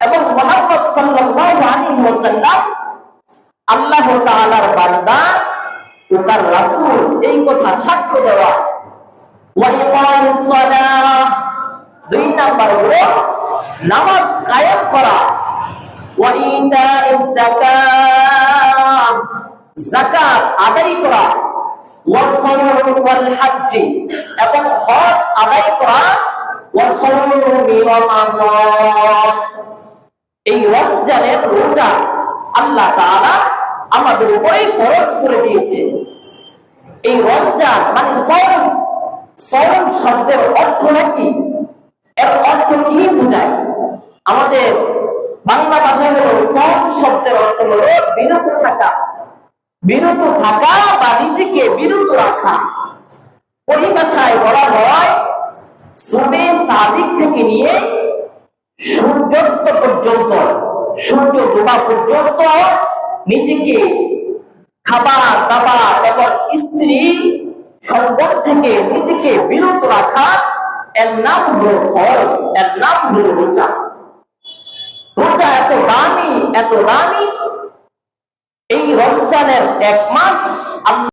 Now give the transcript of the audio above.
এবং মুহাম্মদ সাল্লাল্লাহু আল্লাহ বান্দা ও তার রাসূল। এই কথা সাক্ষ্য দেওয়া। ওয়া ইকামিস সালাহ। দুই নাম্বার হলো নামাজ কায়েম করা। ওয়া ইতাইজ আদায় করা। ওয়া সাওম ওয়াল এবং হজ আদায় করা। এই রমজানের রোজা আল্লাহ আমাদের উপরে ফরজ করে দিয়েছে। এই রমজান মানে শব্দের অর্থ নাকি এর অর্থ কি বোঝায়? আমাদের বাংলা ভাষায় হলো সওম শব্দের অর্থ হলো বিরত থাকা। বিরত থাকা বা নিজেকে বিরত রাখা। পরিভাষায় বলা হয় সুবে সাদিক থেকে নিয়ে সূর্যাস্ত পর্যন্ত, সূর্য ডোবা পর্যন্ত নিজেকে খাবার, দাবার এবং স্ত্রী সম্পদ থেকে নিজেকে বিরত রাখা এর নাম হলো ফল, এর নাম হলো রোজা। রোজা এত দামি এত দামি। এই রমজানের এক মাস